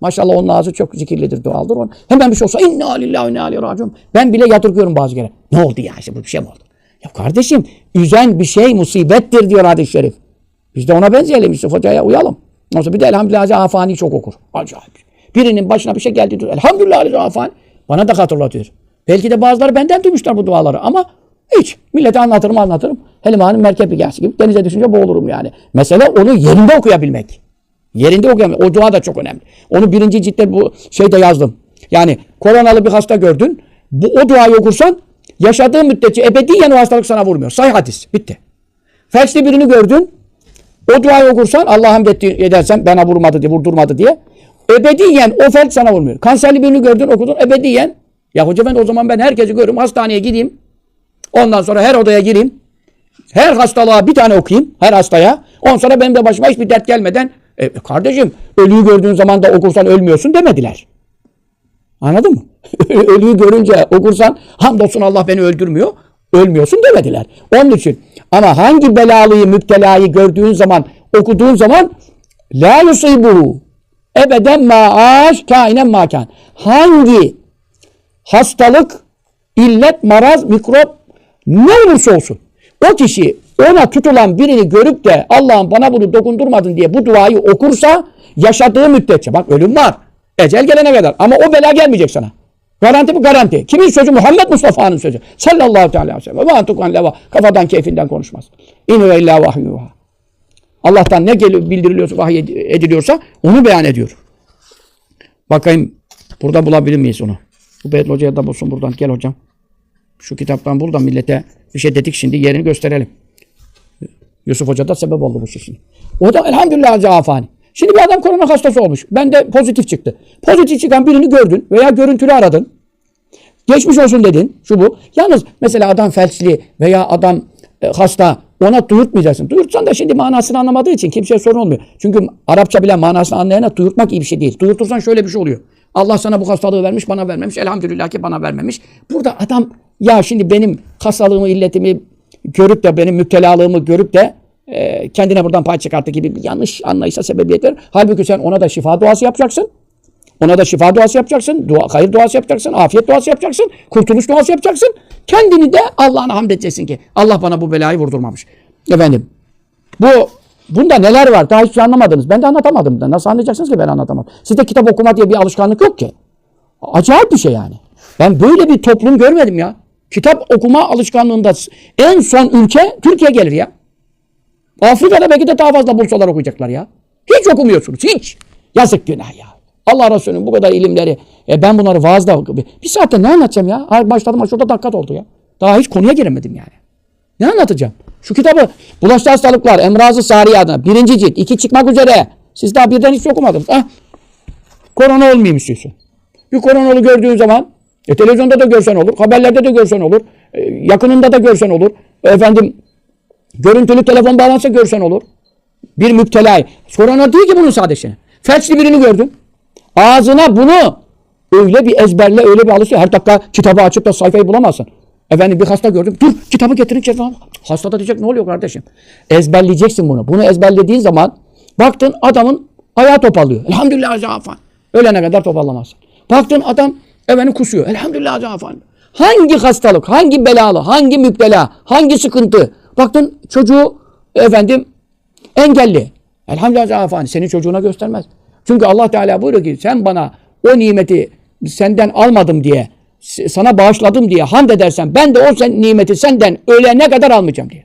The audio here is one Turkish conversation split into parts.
Maşallah onun ağzı çok zikirlidir, dualıdır. Onun. Hemen bir şey olsa inna lillahi inna ileyhi raciun. Ben bile yadırgıyorum bazı kere. Ne oldu ya işte bu bir şey mi oldu? Ya kardeşim üzen bir şey musibettir diyor hadis-i şerif. Biz de ona benzeyelim Yusuf Hoca'ya uyalım. Olsa bir de elhamdülillah afani çok okur. Acayip. Birinin başına bir şey geldi diyor. Elhamdülillah afani. Bana da hatırlatıyor. Belki de bazıları benden duymuşlar bu duaları ama hiç. Millete anlatırım anlatırım. Helmanın merkep hikayesi gibi denize düşünce boğulurum yani. Mesele onu yerinde okuyabilmek. Yerinde okuyabilmek. O dua da çok önemli. Onu birinci ciltte bu şeyde yazdım. Yani koronalı bir hasta gördün. Bu, o duayı okursan yaşadığı müddetçe ebediyen o hastalık sana vurmuyor. Say hadis. Bitti. Felçli birini gördün. O duayı okursan Allah'a hamd edersen bana vurmadı diye, vurdurmadı diye. Ebediyen o felç sana vurmuyor. Kanserli birini gördün okudun ebediyen. Ya hoca ben o zaman ben herkesi görürüm. Hastaneye gideyim. Ondan sonra her odaya gireyim. Her hastalığa bir tane okuyayım. Her hastaya. Ondan sonra benim de başıma hiçbir dert gelmeden e, kardeşim ölüyü gördüğün zaman da okursan ölmüyorsun demediler. Anladın mı? Ölüyü görünce okursan hamdolsun Allah beni öldürmüyor. Ölmüyorsun demediler. Onun için ama hangi belalıyı, müptelayı gördüğün zaman, okuduğun zaman la yusibuhu ebeden ma'aş kainen makan. Hangi hastalık, illet, maraz, mikrop ne olursa olsun o kişi ona tutulan birini görüp de Allah'ım bana bunu dokundurmadın diye bu duayı okursa yaşadığı müddetçe bak ölüm var. Ecel gelene kadar ama o bela gelmeyecek sana. Garanti bu garanti. Kimin sözü? Muhammed Mustafa'nın sözü. Sallallahu aleyhi ve sellem. Ve antukan. Kafadan keyfinden konuşmaz. İnü ve illa vahyuha. Allah'tan ne geliyor, bildiriliyorsa, vahiy ed- ediliyorsa onu beyan ediyor. Bakayım burada bulabilir miyiz onu? Bu Behdil Hoca'ya da bulsun buradan. Gel hocam. Şu kitaptan buradan millete bir şey dedik şimdi yerini gösterelim. Yusuf Hoca da sebep oldu bu işin. O da elhamdülillah afani. Şimdi bir adam korona hastası olmuş. Ben de pozitif çıktı. Pozitif çıkan birini gördün veya görüntülü aradın. Geçmiş olsun dedin. Şu bu. Yalnız mesela adam felçli veya adam e, hasta ona duyurtmayacaksın. Duyurtsan da şimdi manasını anlamadığı için kimseye sorun olmuyor. Çünkü Arapça bilen manasını anlayana duyurtmak iyi bir şey değil. Duyurtursan şöyle bir şey oluyor. Allah sana bu hastalığı vermiş, bana vermemiş. Elhamdülillah ki bana vermemiş. Burada adam ya şimdi benim hastalığımı, illetimi görüp de benim müptelalığımı görüp de e, kendine buradan pay çıkarttı gibi bir yanlış anlayışa sebebiyet verir. Halbuki sen ona da şifa duası yapacaksın. Ona da şifa duası yapacaksın, dua, hayır duası yapacaksın, afiyet duası yapacaksın, kurtuluş duası yapacaksın. Kendini de Allah'ına hamd edeceksin ki Allah bana bu belayı vurdurmamış. Efendim bu bunda neler var daha hiç anlamadınız. Ben de anlatamadım da. Nasıl anlayacaksınız ki ben anlatamadım. Sizde kitap okuma diye bir alışkanlık yok ki. Acayip bir şey yani. Ben böyle bir toplum görmedim ya. Kitap okuma alışkanlığında en son ülke Türkiye gelir ya. Afrika'da belki de daha fazla bursalar okuyacaklar ya. Hiç okumuyorsunuz hiç. Yazık günah ya. Allah Resulü'nün bu kadar ilimleri. E ben bunları vaazda bir saatte ne anlatacağım ya? Başladım şurada dakika oldu ya. Daha hiç konuya giremedim yani. Ne anlatacağım? Şu kitabı Bulaşıcı Hastalıklar, Emrazı Sariye adına birinci cilt, iki çıkmak üzere. Siz daha birden hiç okumadınız. Ah, korona olmayayım istiyorsun. Bir koronalı gördüğün zaman e, televizyonda da görsen olur, haberlerde de görsen olur, e, yakınında da görsen olur. Efendim görüntülü telefon bağlansa görsen olur. Bir müptelayı. Korona değil ki bunun sadece. Felçli birini gördün. Ağzına bunu öyle bir ezberle, öyle bir alışır. Her dakika kitabı açıp da sayfayı bulamazsın. Efendim bir hasta gördüm. Dur kitabı getirin içeri. Hasta da diyecek ne oluyor kardeşim? Ezberleyeceksin bunu. Bunu ezberlediğin zaman baktın adamın ayağı topallıyor. Elhamdülillah zafan. Ölene kadar topallamazsın. Baktın adam efendim kusuyor. Elhamdülillah zafan. Hangi hastalık, hangi belalı, hangi müptela, hangi sıkıntı? Baktın çocuğu efendim engelli. Elhamdülillah zafan. Senin çocuğuna göstermez. Çünkü Allah Teala buyuruyor ki sen bana o nimeti senden almadım diye sana bağışladım diye hamd edersen ben de o sen, nimeti senden ölene kadar almayacağım diye.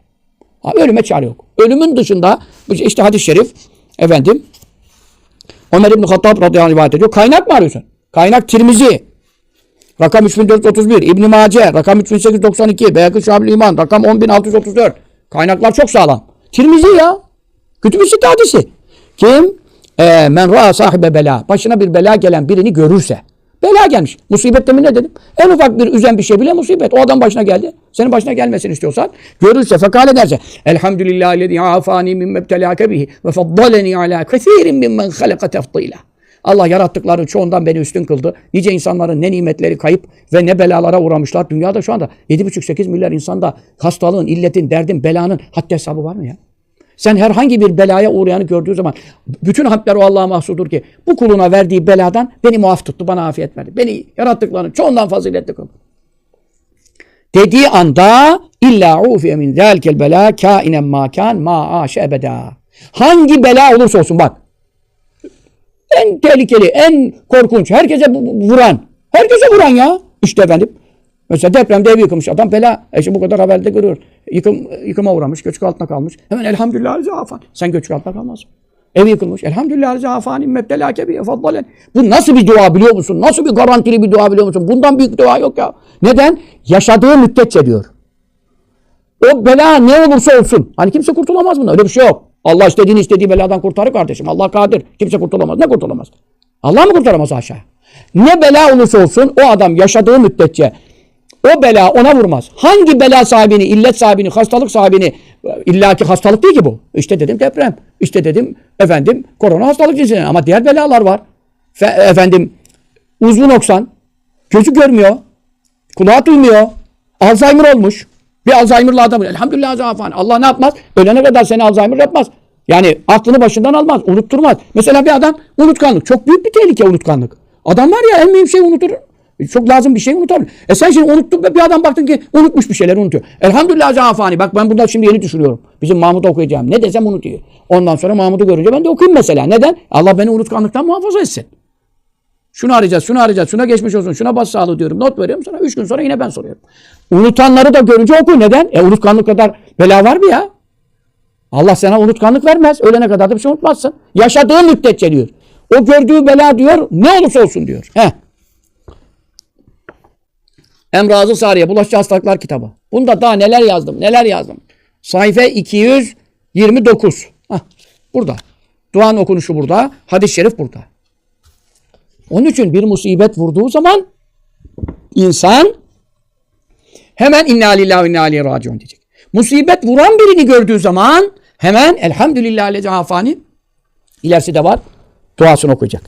Ha, ölüme çare yok. Ölümün dışında işte hadis-i şerif efendim Ömer İbn Hattab radıyallahu anh rivayet ediyor. Kaynak mı arıyorsun? Kaynak Tirmizi. Rakam 3431. İbn Mace. Rakam 3892. Beyakı Şabil İman. Rakam 10634. Kaynaklar çok sağlam. Tirmizi ya. Kütüb-i Sitte hadisi. Kim? Ee, men ra'a sahibe bela. Başına bir bela gelen birini görürse. Bela gelmiş. Musibet demin ne dedim? En ufak bir üzen bir şey bile musibet. O adam başına geldi. Senin başına gelmesini istiyorsan görürse, fekal ederse. Elhamdülillahi lezi afani min mebtelâke bihi ve faddaleni ala kethirin mimmen halaka tefdîlâ. Allah yarattıkları çoğundan beni üstün kıldı. Nice insanların ne nimetleri kayıp ve ne belalara uğramışlar. Dünyada şu anda 7,5-8 milyar insanda hastalığın, illetin, derdin, belanın haddi hesabı var mı ya? Sen herhangi bir belaya uğrayanı gördüğü zaman bütün hamdler o Allah'a mahsudur ki bu kuluna verdiği beladan beni muaf tuttu, bana afiyet verdi. Beni yarattıklarının çoğundan faziletli kıldı. Dediği anda illa ufiye min zâlikel belâ kâinen mâ kân mâ âşe ebedâ. Hangi bela olursa olsun bak. En tehlikeli, en korkunç, herkese vuran. Herkese vuran ya. İşte efendim. Mesela depremde ev yıkılmış adam bela. E işte bu kadar haberde görüyor. Yıkım, yıkıma uğramış, göçük altına kalmış. Hemen elhamdülillah zafan. Sen göçük altına kalmazsın. Ev yıkılmış. Elhamdülillah zafan immet delâke bi faddalen. Bu nasıl bir dua biliyor musun? Nasıl bir garantili bir dua biliyor musun? Bundan büyük dua yok ya. Neden? Yaşadığı müddetçe diyor. O bela ne olursa olsun. Hani kimse kurtulamaz bundan. Öyle bir şey yok. Allah istediğini istediği beladan kurtarır kardeşim. Allah kadir. Kimse kurtulamaz. Ne kurtulamaz? Allah mı kurtaramaz aşağı? Ne bela olursa olsun o adam yaşadığı müddetçe o bela ona vurmaz. Hangi bela sahibini, illet sahibini, hastalık sahibini illaki hastalık değil ki bu. İşte dedim deprem. İşte dedim efendim korona hastalık cinsinden ama diğer belalar var. Fe- efendim uzvu noksan, gözü görmüyor, kulağı duymuyor, Alzheimer olmuş. Bir Alzheimer'lı adam. Elhamdülillah zafan. Allah ne yapmaz? Ölene kadar seni Alzheimer yapmaz. Yani aklını başından almaz, unutturmaz. Mesela bir adam unutkanlık. Çok büyük bir tehlike unutkanlık. Adam var ya en mühim şey unutur. Çok lazım bir şey unutabilir. E sen şimdi unuttun ve bir adam baktın ki unutmuş bir şeyler unutuyor. Elhamdülillah zafani. Bak ben bundan şimdi yeni düşünüyorum. Bizim Mahmut'u okuyacağım. Ne desem unutuyor. Ondan sonra Mahmut'u görünce ben de okuyayım mesela. Neden? Allah beni unutkanlıktan muhafaza etsin. Şunu arayacağız, şunu arayacağız, şuna geçmiş olsun, şuna bas sağlığı diyorum. Not veriyorum sonra üç gün sonra yine ben soruyorum. Unutanları da görünce oku. Neden? E unutkanlık kadar bela var mı ya? Allah sana unutkanlık vermez. Ölene kadar da bir şey unutmazsın. Yaşadığı müddetçe diyor. O gördüğü bela diyor ne olursa olsun diyor. Heh. Emrazı Sariye Bulaşıcı Hastalıklar kitabı. Bunda daha neler yazdım neler yazdım. Sayfa 229. Hah, burada. Duan okunuşu burada. Hadis-i şerif burada. Onun için bir musibet vurduğu zaman insan hemen inna lillahi ve inna ileyhi raciun diyecek. Musibet vuran birini gördüğü zaman hemen elhamdülillah lezi afani ilerisi de var. Duasını okuyacak.